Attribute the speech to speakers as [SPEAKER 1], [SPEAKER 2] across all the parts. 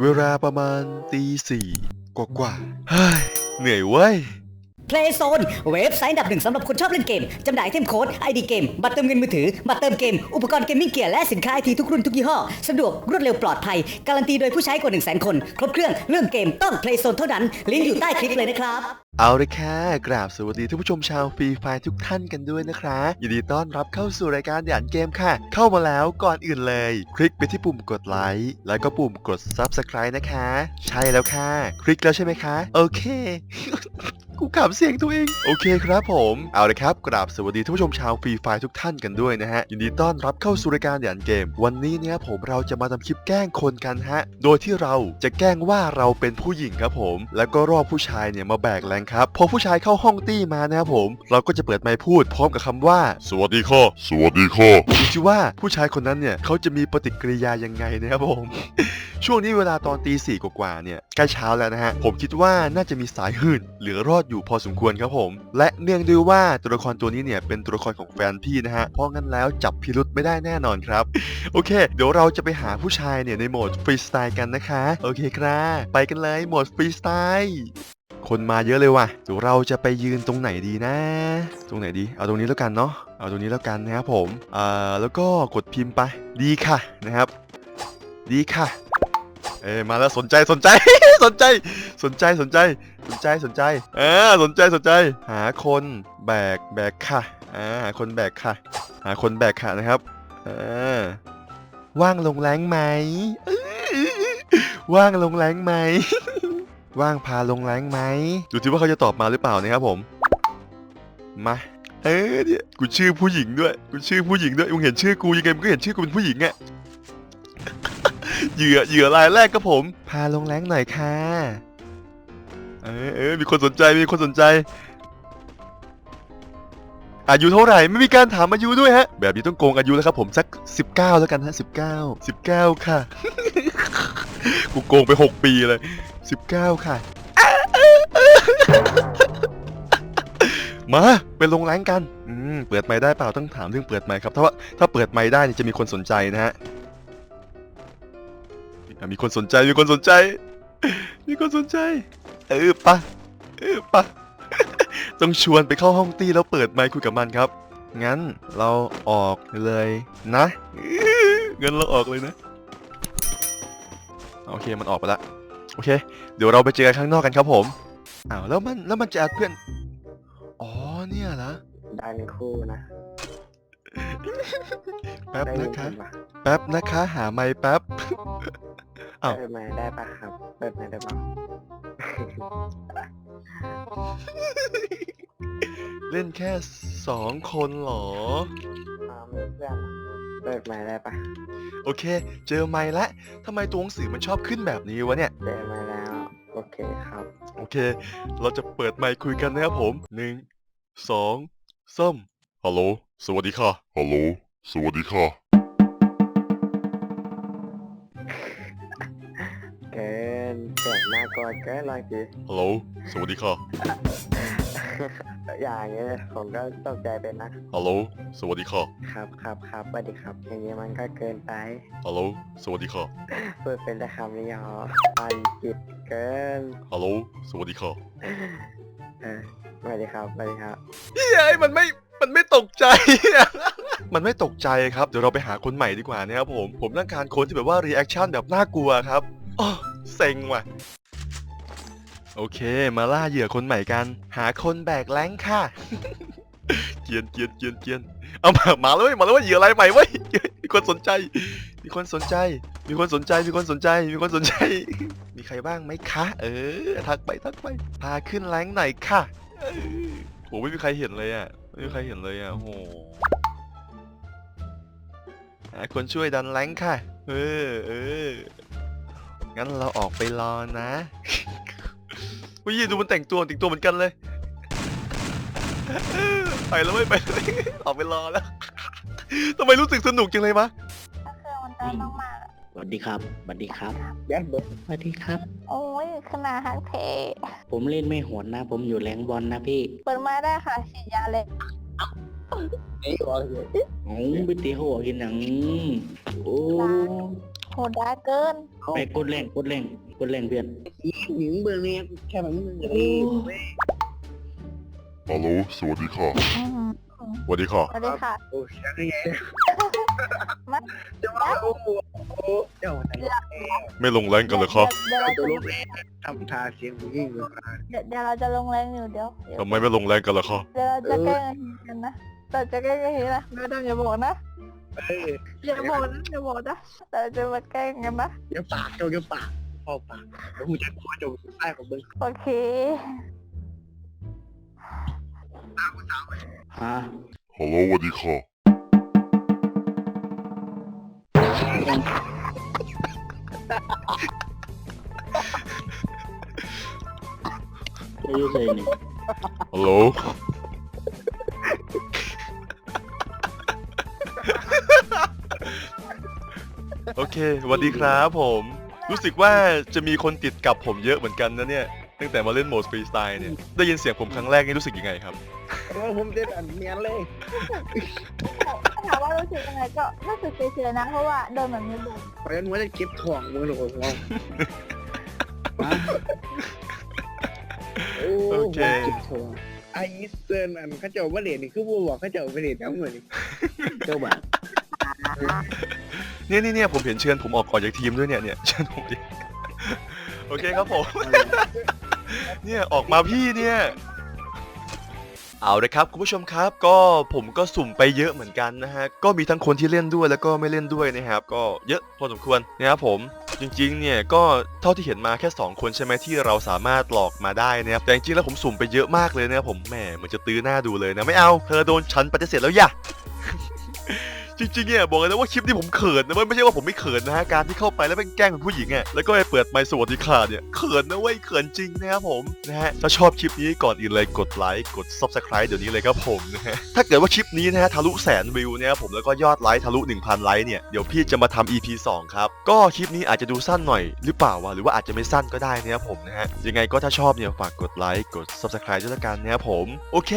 [SPEAKER 1] เวลาประมาณตีสี่กว่าๆเฮ้ยเหนื่อยเว้ย
[SPEAKER 2] Playzone เว็บไซต์อันดับหนึ่งสำหรับคนชอบเล่นเกม จำหน่ายเทมโค้ด ID เกม บัตรเติมเงินมือถือ บัตรเติมเกม อุปกรณ์เกมมิ่งเกียร์และสินค้าไอทีทุกรุ่นทุกยี่ห้อ สะดวกรวดเร็วปลอดภัย การันตีโดยผู้ใช้กว่า 1 0 0 0 0 0 คน ครบเครื่องเรื่องเกมต้อง Playzone เท่านั้น ลิงก์อยู่ใต้คลิปเลยนะครับ
[SPEAKER 1] เอาเลยค่ะกราบสวัสดีท่านผู้ชมชาวฟรีไฟทุกท่านกันด้วยนะครับยินดีต้อนรับเข้าสู่รายการเดียนเกมค่ะ เข้ามาแล้วก่อนอื่นเลย คลิกไปที่ปุ่มกดไลค์แล้วก็ปุ่มกด Subscribe นะคะ ใช่แล้วค่ะ คลิกแล้วใช่ไหมคะ โอเค กูขำเสียงตัวเอง โอเคครับผม เอาเลยครับ กราบสวัสดีท่านผู้ชมชาวฟรีไฟทุกท่านกันด้วยนะฮะ ยินดีต้อนรับเข้าสู่รายการเดียนเกม วันนี้เนี่ยผมเราจะมาทำคลิปแกล้งคนกันฮะ โดยที่เราจะแกล้งว่าเราเป็นผู้หญิงครับผม แล้วก็รอบผู้ชายเนี่ยมาแบกแรงครับ พอผู้ชายเข้าห้องตี้มานะครับผม เราก็จะเปิดไมค์พูดพร้อมกับคำว่า สวัสดีค่ะ
[SPEAKER 3] สวัสดีค่ะ
[SPEAKER 1] ดูสิว่าผู้ชายคนนั้นเนี่ยเขาจะมีปฏิกิริยายังไงนะครับผมช่วงนี้เวลาตอนตีสี่กว่าเนี่ยใกล้เช้าแล้วนะฮะ ผมคิดว่าน่าจะมีสายหื่นเหลือรอดอยู่พอสมควรครับผม และเนื่องด้วยว่าตัวละครตัวนี้เนี่ยเป็นตัวละครของแฟนพี่นะฮะ เพราะงั้นแล้วจับพิรุษไม่ได้แน่นอนครับ โอเค เดี๋ยวเราจะไปหาผู้ชายเนี่ยในโหมดฟรีสไตล์กันนะคะ โอเคครับไปกันเลยโหมดฟรีสไตล์คนมาเยอะเลยว่ะเดี๋ยวเราจะไปยืนตรงไหนดีนะ ตรงไหนดี เอาตรงนี้แล้วกันเนาะ เอาตรงนี้แล้วกันนะครับผม เอ่าแล้วก็กดพิมพ์ไป ดีค่ะนะครับ ดีค่ะ เอ้มาแล้วสนใจสนใจ สนใจ สนใจสนใจ สนใจสนใจเออสนใจสนใจ หาคนแบกแบกค่ะอ่าหาคนแบกค่ะ หาคนแบกค่ะนะครับเออว่างลงแรงไหมว่างลงแรงไหมว่างพาลงแรงไหมดูที่ว่าเขาจะตอบมาหรือเปล่านะครับผมมาเออเนี่ยกูชื่อผู้หญิงด้วย กูชื่อผู้หญิงด้วยมึงเห็นชื่อกูยังไงมึงก็เห็นชื่อกูเป็นผู้หญิงอะ เหยื่อเหยื่อรายแรกก็ผม พาลงแรงหน่อยค่ะ เออเออมีคนสนใจมีคนสนใจ อายุเท่าไหร่ไม่มีการถามอายุด้วยฮะ แบบนี้ต้องโกงอายุแล้วครับผมสัก 19 แล้วกันฮะ 19 19 ค่ะ กูโกงไป 6 ปีเลย 19 ค่ะ มาไปลงแรงกัน อืมเปิดไมค์ได้เปล่าต้องถามเรื่องเปิดไมค์ครับ ถ้าว่าถ้าเปิดไมค์ได้เนี่ยจะมีคนสนใจนะฮะ อะมีคนสนใจมีคนสนใจ มีคนสนใจ เออปะเออปะ ต้องชวนไปเข้าห้องตี้แล้วเปิดไมค์คุยกับมันครับ งั้นเราออกเลยนะเงินเราออกเลยนะ โอเคมันออกไปละโอเค เดี๋ยวเราไปเจอกันข้างนอกกันครับผมอ้าวแล้วมันแล้วมันจะแอดเพื่อน อ๋อเนี่ยเหรอ
[SPEAKER 4] ดันคู่นะ
[SPEAKER 1] แป๊บ
[SPEAKER 4] ได้ยิ
[SPEAKER 1] นะคะ
[SPEAKER 4] ปะ
[SPEAKER 1] แป๊บนะคะ หาไมค์แป๊บ อ้าว
[SPEAKER 4] เปิดไมค์ได้ปะครับ เปิดไมค์ได้ปะ
[SPEAKER 1] เล่นแค่สองคนเหรอ
[SPEAKER 4] อ่ามีเพื่อนอะเปิดไมค์ได้ปะ
[SPEAKER 1] โอเค เจอไมค์ละทำไมตัวหนังสือมันชอบขึ้นแบบนี้วะเนี่ย
[SPEAKER 4] เจอมาแล้ว โอเคครับ
[SPEAKER 1] โอเค เราจะเปิดไมค์คุยกันนะครับผมหนึ่งสองสามฮัลโหล สวัสดีค่ะ
[SPEAKER 3] ฮัลโหล สวัสดีค่ะ
[SPEAKER 4] เสียงน่ากลัวเกินลองสิ
[SPEAKER 1] ฮัลโหล สวัสดีค่ะ
[SPEAKER 4] อย่างเงี้ยผมก็ตกใจเป็นนะ
[SPEAKER 1] ฮัลโหล สวัสดีค่ะ
[SPEAKER 4] ครับครับครับสวัสดีครับ อย่างนี้มันก็เกินไป
[SPEAKER 1] ฮัลโหล สวัสดีค่ะ
[SPEAKER 4] พูดเป็นแต่คำนี้หรอปันจิตเกิน
[SPEAKER 1] ฮัลโหล สวัสดีค่ะ
[SPEAKER 4] เออสวัสดีครับสวัสดีครับ
[SPEAKER 1] เฮ้ยมันไม่ มันไม่ตกใจ มันไม่ตกใจครับ เดี๋ยวเราไปหาคนใหม่ดีกว่านะครับผม ผมต้องการคนที่แบบว่ารีแอคชั่นแบบน่ากลัวครับ โอ้เซ็งว่ะ โอเค มาล่าเหยื่อคนใหม่กัน หาคนแบกแรงค่ะ เกียนเกียนเกียนเกียนเอามามาแล้วเว้ยมาแล้วเว้ยเหยื่ออะไรใหม่เว้ยมีคนสนใจ มีคนสนใจ มีคนสนใจ มีคนสนใจ มีคนสนใจ มีใครบ้างไหมคะ เออ ทักไปทักไป พาขึ้นแรงหน่อยค่ะเออโหไม่มีใครเห็นเลยอะ ไม่มีใครเห็นเลยอะโหหาคนช่วยดันแรงค่ะ เออ เออ งั้นเราออกไปรอนะวิดูมันแต่งตัวแต่งตัวเหมือนกันเลย ไปแล้วไม่ไปเลยออกไปรอแล้วทำไมรู้สึกสนุกจังเลยวะ
[SPEAKER 5] ก็คือมันเติมมากๆอะ
[SPEAKER 6] สวัสดีครับสวัสดีครับ
[SPEAKER 4] ยัดเบิด
[SPEAKER 6] สวัสดีครับ
[SPEAKER 5] โอ้ยขนาดฮักเท
[SPEAKER 6] ผมเล่นไม่โหดนะ ผมอยู่แรงบอลนะพี่
[SPEAKER 5] เปิดมาได้ค่ะฉีดยาเลย
[SPEAKER 4] นี่วะเลย
[SPEAKER 6] โอ้ไปตีหัวกินหนัง โอ้
[SPEAKER 5] โหดร้ายเกิน
[SPEAKER 4] ข
[SPEAKER 6] ไปกดแรงกดแรงกดแรงเพื่อน
[SPEAKER 4] หญิงเบอร์นี้แค่แบบมึง
[SPEAKER 6] โอ้
[SPEAKER 3] ฮัลโหลสวัสดีค่ะ
[SPEAKER 5] อืม
[SPEAKER 1] สวัสดีค่ะ
[SPEAKER 5] สวัสดีค่ะ
[SPEAKER 4] โอ้ยยังไง
[SPEAKER 5] มัน
[SPEAKER 4] จะว่าโอ้โหเจ้าแต่ละ
[SPEAKER 1] ไม่ลงแรงกันเลยครับ
[SPEAKER 5] เดี๋ยวเรา
[SPEAKER 4] ตัว
[SPEAKER 5] จะ
[SPEAKER 4] ลูกแม่ทำทาเสียงผู้หญิงเลย
[SPEAKER 5] เดี๋ยวเดี๋ยวเราจะลงแรงอยู่เดี๋ยวเดี๋ยว
[SPEAKER 1] ทำไมไม่ลงแรงกันล่ะครับ
[SPEAKER 5] เดี๋ยวเราจะแกล้งกันนะแต่จะแกล้งกันทีนะไม่ต้องอย่าบอกนะ
[SPEAKER 4] เออ
[SPEAKER 5] อย่าบอกนะอย่าบอกนะแต่เราจะมาแกล้งกันนะ
[SPEAKER 4] อย่าปากเจ้าอย่าปากพ่อปากแล้วกูจะขอเจ้าใต้ของมึง
[SPEAKER 5] โอเค
[SPEAKER 6] ฮะ
[SPEAKER 3] ฮัลโหลสวัสดีค่ะ
[SPEAKER 6] จะอยู่ใส่นี่
[SPEAKER 1] ฮั โหลโอเคสวัสดีครับผม รู้สึกว่าจะมีคนติดกับผมเยอะเหมือนกันนะเนี่ย ตั้งแต่มาเล่นโหมดฟรีสไตล์เนี่ย ได้ยินเสียงผมครั้งแรกนี่รู้สึกยังไงครับ
[SPEAKER 4] เออผมจะอันเมียนเลย
[SPEAKER 5] ถามว่ารู้สึกยังไงก็รู้สึกเฉยๆนะ เพราะว่าโดนแบบนี้บ่อย
[SPEAKER 4] เพราะฉะนั้นว่าจะเก็บถ่วงมึงหรอกว่า
[SPEAKER 6] ฮะ
[SPEAKER 1] โอเค
[SPEAKER 6] จิบทวง
[SPEAKER 4] ไอเซนอันเขาเจ้าประเด็นนี่คือผู้บอกเขาเจ้าประเด็นทั้งหมดนี่
[SPEAKER 6] เจ้าบ่าว
[SPEAKER 1] เนี่ยนี่เนี่ยผมเห็นเชิญผมออกก่อนจากทีมด้วยเนี่ยเนี่ยเชิญผมดิโอเคครับผม เนี่ยออกมาพี่เนี่ยเอาเลยครับคุณผู้ชมครับ ก็ผมก็สุ่มไปเยอะเหมือนกันนะฮะก็มีทั้งคนที่เล่นด้วยแล้วก็ไม่เล่นด้วยนะครับ ก็เยอะพอสมควรนะครับผมจริงๆ เนี่ยก็เท่าที่เห็นมาแค่ 2 คนใช่ไหมที่เราสามารถหลอกมาได้นะครับแต่จริงๆแล้วผมสุ่มไปเยอะมากเลยนะครับผมแหมเหมือนจะตื้อหน้าดูเลยนะไม่เอา เธอโดนฉันปฏิเสธแล้วอย่า จริงๆเนี่ยบอกเลยนะว่าคลิปนี้ผมเขินนะเว้ยไม่ใช่ว่าผมไม่เขินนะฮะการที่เข้าไปแล้วเป็นแกล้งเป็นผู้หญิงอะแล้วก็ไปเปิดไมค์สวัสดีค่ะเนี่ยเขินนะเว้ยเขินจริงนะครับผมนะฮะถ้าชอบคลิปนี้ก่อนอื่นเลยกดไลค์กด subscribe เดี๋ยวนี้เลยครับผมนะฮะถ้าเกิดว่าคลิปนี้นะฮะทะลุแสนวิวเนี่ยครับผมแล้วก็ยอดไลค์ทะลุ 1,000 ไลค์เนี่ยเดี๋ยวพี่จะมาทำ EP 2 ครับ ก็คลิปนี้อาจจะดูสั้นหน่อยหรือเปล่าวะหรือว่าอาจจะไม่สั้นก็ได้นะครับผมนะฮะยังไงก็ถ้าชอบเนี่ยฝากกดไลค์กด subscribe ด้วยละกันนะครับผมโอเค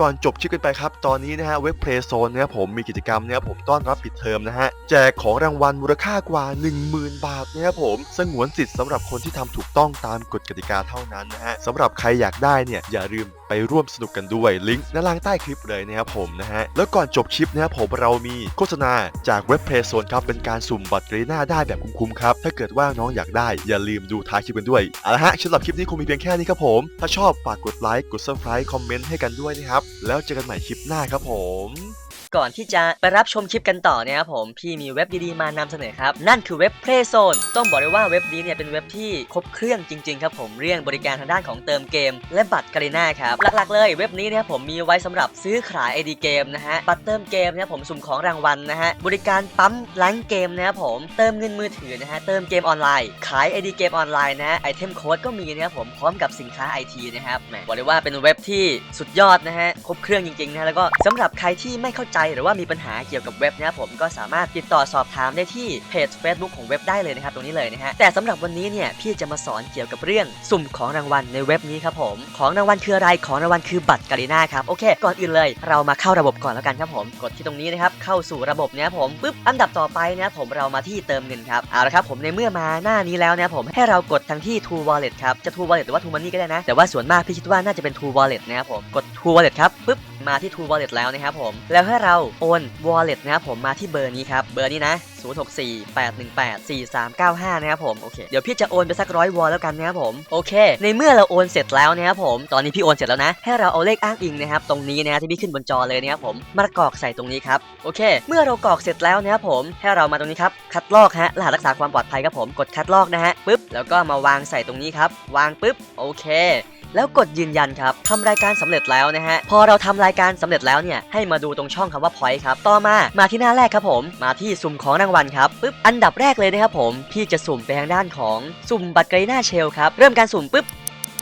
[SPEAKER 1] ก่อนจบคลิปกันไปครับตอนนี้นะฮะเว็บ Play Zone นะครับผมมีกิจกรรมนะครับผมต้อนรับปิดเทอมนะฮะ แจกของรางวัลมูลค่ากว่า 10,000 บาทนะครับผม สงวนสิทธิ์สำหรับคนที่ทำถูกต้องตามกฎกติกาเท่านั้นนะฮะสำหรับใครอยากได้เนี่ยอย่าลืมไปร่วมสนุกกันด้วยลิงก์ด้านล่างใต้คลิปเลยนะครับผมนะฮะแล้วก่อนจบคลิปนะครับผมเรามีโฆษณาจากเว็บ Play Zone ครับเป็นการสุ่มบัตรเกรน่าได้แบบคุ้มๆครับถ้าเกิดว่าน้องอยากได้อย่าลืมดูท้ายคลิปกันด้วยเอาละฮะสำหรับคลิปนี้คงมีเพียงแค่นี้ครับผม ถ้าชอบฝากกดไลค์กด subscribe คอมเมนต์ให้กันด้วยนะครับแล้วเจอกันใหม่คลิปหน้าครับผม
[SPEAKER 7] ก่อนที่จะไปรับชมคลิปกันต่อเนี่ยครับผมพี่มีเว็บดีๆมานำเสนอครับ นั่นคือเว็บ Playzone ต้องบอกเลยว่าเว็บนี้เนี่ยเป็นเว็บที่ครบเครื่องจริงๆครับผมเรื่องบริการทางด้านของเติมเกม และบัตรกาลิน่าครับหลักๆเลยเว็บนี้เนี่ยผมมีไว้สำหรับซื้อขาย ID เกมนะฮะบัตรเติมเกมเนี่ยผมสุ่มของรางวัลนะฮะบริการปั๊มล้างเกมนะครับผมเติมเงินมือถือนะฮะเติมเกมออนไลน์ขาย ID เกมออนไลน์นะฮะไอเทมโค้ดก็มีนะครับผมพร้อมกับสินค้า IT นะครับบอกเลยว่าเป็นเว็บที่สุดยอดนะฮะครบเครื่องจริงๆนะฮะแล้วก็สำหรับใครที่ไม่เข้าใจหรือว่ามีปัญหาเกี่ยวกับเว็บนะครับผมก็สามารถติดต่อสอบถามได้ที่เพจ Facebook ของเว็บได้เลยนะครับตรงนี้เลยนะฮะแต่สำหรับวันนี้เนี่ยพี่จะมาสอนเกี่ยวกับเรื่องสุ่มของรางวัลในเว็บนี้ครับผมของรางวัลคืออะไรของรางวัลคือบัตรกาลิน่าครับโอเค ก่อนอื่นเลย เรามาเข้าระบบก่อนแล้วกันครับผมกดที่ตรงนี้นะครับเข้าสู่ระบบเนี่ยผมปุ๊บอันดับต่อไปนะครับผมเรามาที่เติมเงินครับเอาละครับผมในเมื่อมาหน้านี้แล้วนะครับผมให้เรากดทั้งที่ True Wallet ครับจะ True Wallet หรือว่า True Money ก็ได้นะ แต่ว่าส่วนมากพี่คิดว่าน่าจะเป็น True Wallet นะครับผมกด True Wallet ครับปุ๊บ มาที่ True Wallet แล้วนะครับผม แล้วให้เราโอน Wallet นะครับผมมาที่เบอร์นี้ครับ เบอร์นี้นะ 0648184395 นะครับผม โอเค เดี๋ยวพี่จะโอนไปสักร้อยวอลแล้วกันนะครับผม โอเค ในเมื่อเราโอนเสร็จแล้วนะครับผม ตอนนี้พี่โอนเสร็จแล้วนะ ให้เราเอาเลขอ้างอิงนะครับ ตรงนี้นะฮะที่พี่ขึ้นบนจอเลยนะครับผม มากรอกใส่ตรงนี้ครับ โอเค เมื่อเรากรอกเสร็จแล้วนะครับผม ให้เรามาตรงนี้ครับ คัดลอกฮะ รหัสรักษาความปลอดภัยครับผม กดคัดลอกนะฮะปุ๊บ แล้วก็มาวางใส่ตรงนี้ครับ วางปุ๊บ โอเค แล้วกดยืนยันครับทำรายการสำเร็จแล้วนะฮะพอเราทำรายการสำเร็จแล้วเนี่ยให้มาดูตรงช่องคำว่า point ครับต่อมามาที่หน้าแรกครับผม มาที่สุ่มของรางวัลครับปึ๊บอันดับแรกเลยนะครับผมพี่จะสุ่มไปทางด้านของสุ่มบัตรไกรหน้าเชลครับเริ่มการสุ่มปึ๊บ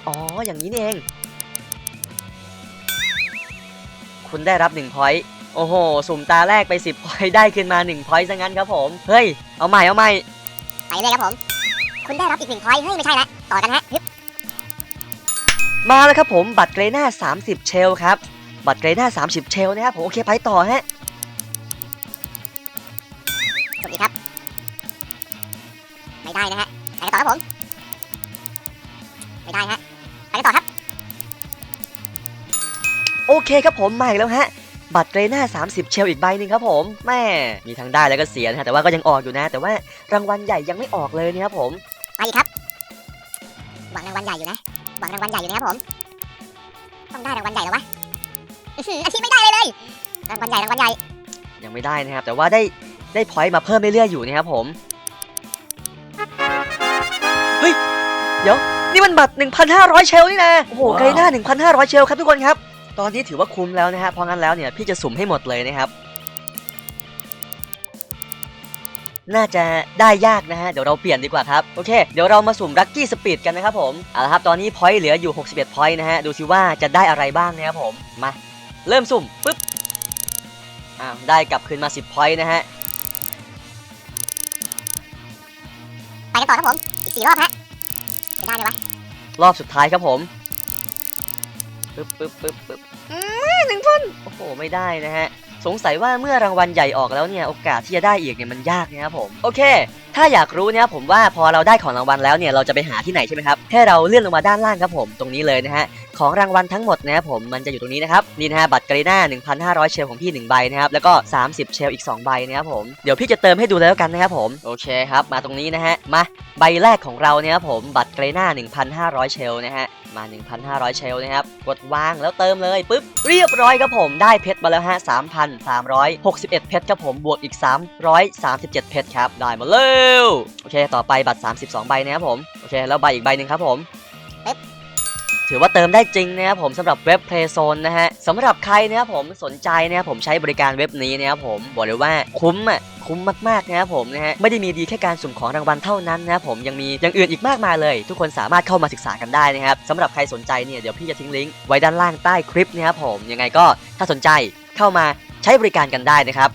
[SPEAKER 7] อ๋ออย่างนี้เอง คุณได้รับ1 point โอ้โห สุ่มตาแรกไป 10 point ได้ขึ้นมา1 point ซะงั้นครับผม เฮ้ย เอาใหม่ เอาใหม่
[SPEAKER 8] ไปเลยครับผม คุณได้รับอีกหนึ่งพอยต์เฮ้ย ไม่ใช่ละ ต่อกันฮะ
[SPEAKER 7] มาแล้วครับผมบัตรเกรน่า 30 เชลครับบัตรเกรน่า 30 เชลนะครับผมโอเคไปต่อฮะ
[SPEAKER 8] สวัสดีครับ ไม่ได้นะฮะไม่ได้ฮะไปกันต่อครับ
[SPEAKER 7] โอเคครับผมมาอีกแล้วฮะบัตรเกรน่า 30 เชลอีกใบหนึ่งครับผมแม่มีทั้งได้แล้วก็เสียนะฮะแต่ว่าก็ยังออกอยู่นะ แต่ว่ารางวัลใหญ่ยังไม่ออกเลยนะครับผม
[SPEAKER 8] ไปอีกครับ หวังรางวัลใหญ่อยู่นะ หวังรางวัลใหญ่อยู่นะครับผม ต้องได้รางวัลใหญ่แล้ววะอื้อหืออาชีพไม่ได้เลยเลย รางวัลใหญ่รางวัลใหญ่
[SPEAKER 7] ยังไม่ได้นะครับ แต่ว่าได้ได้พอยต์มาเพิ่มเรื่อยๆอยู่นะครับผม เฮ้ย เดี๋ยว นี่มันบัตร 1,500 เชลนี่นะ โอ้โห
[SPEAKER 6] ว้าว
[SPEAKER 7] ไกลหน้า 1,500 เชลครับทุกคนครับ ตอนนี้ถือว่าคุ้มแล้วนะฮะ เพราะงั้นแล้วเนี่ยพี่จะสุ่มให้หมดเลยนะครับ น่าจะได้ยากนะฮะ เดี๋ยวเราเปลี่ยนดีกว่าครับ โอเค เดี๋ยวเรามาสุ่มลัคกี้สปีดกันนะครับผมเอาละครับ ตอนนี้พอยต์เหลืออยู่ 61พอยต์นะฮะ ดูซิว่าจะได้อะไรบ้างนะครับผม มา เริ่มสุ่มปุ๊บ อ้าว ได้กลับคืนมา 10พอยต์นะฮะ
[SPEAKER 8] ไปกันต่อครับผม อีกสี่รอบฮะจะได้ไหมวะ
[SPEAKER 7] รอบสุดท้ายครับผมปึ๊บปึ๊บปึ๊บปึ๊บหนึ่งพันโอ้โห ไม่ได้นะฮะ สงสัยว่าเมื่อรางวัลใหญ่ออกแล้วเนี่ยโอกาสที่จะได้อีกเนี่ยมันยากนะครับผมโอเค ถ้าอยากรู้นะครับผมว่าพอเราได้ของรางวัลแล้วเนี่ยเราจะไปหาที่ไหนใช่ไหมครับแค่เราเลื่อนลงมาด้านล่างครับผมตรงนี้เลยนะฮะ ของรางวัลทั้งหมดนะครับผมมันจะอยู่ตรงนี้นะครับนี่นะฮะบัตรกรีน่า1,500 เชลของพี่1ใบนะครับแล้วก็ 30 เชลอีก 2 ใบนะครับผมเดี๋ยวพี่จะเติมให้ดูแล้วกันนะครับผมโอเคครับมาตรงนี้นะฮะมาใบแรกของเราเนี่ยครับผมบัตรเกรน่า1,500 เชลนะฮะมา 1,500 เชลนะครับ กดวางแล้วเติมเลยปุ๊บ เรียบร้อยครับผม ได้เพชรมาแล้วฮะ 3,361 เพชรครับผม บวกอีก 337 เพชรครับ ได้มาเร็ว โอเค ต่อไปบัตร 32 ใบนะครับผม โอเค แล้วใบอีกใบหนึ่งครับผม ถือว่าเติมได้จริงนะครับผมสำหรับเว็บ Playzone นะฮะสำหรับใครนะครับผมสนใจนะครับผมใช้บริการเว็บนี้นะครับผมบอกเลยว่าคุ้มอะคุ้มมากๆนะครับผมนะฮะไม่ได้มีดีแค่การสุ่มของรางวัลเท่านั้นนะครับผมยังมีอย่างอื่นอีกมากมายเลย ทุกคนสามารถเข้ามาศึกษากันได้นะครับสำหรับใครสนใจเนี่ยเดี๋ยวพี่จะทิ้งลิงก์ไว้ด้านล่างใต้คลิปนะครับผมยังไงก็ถ้าสนใจเข้ามาใช้บริการกันได้นะครับ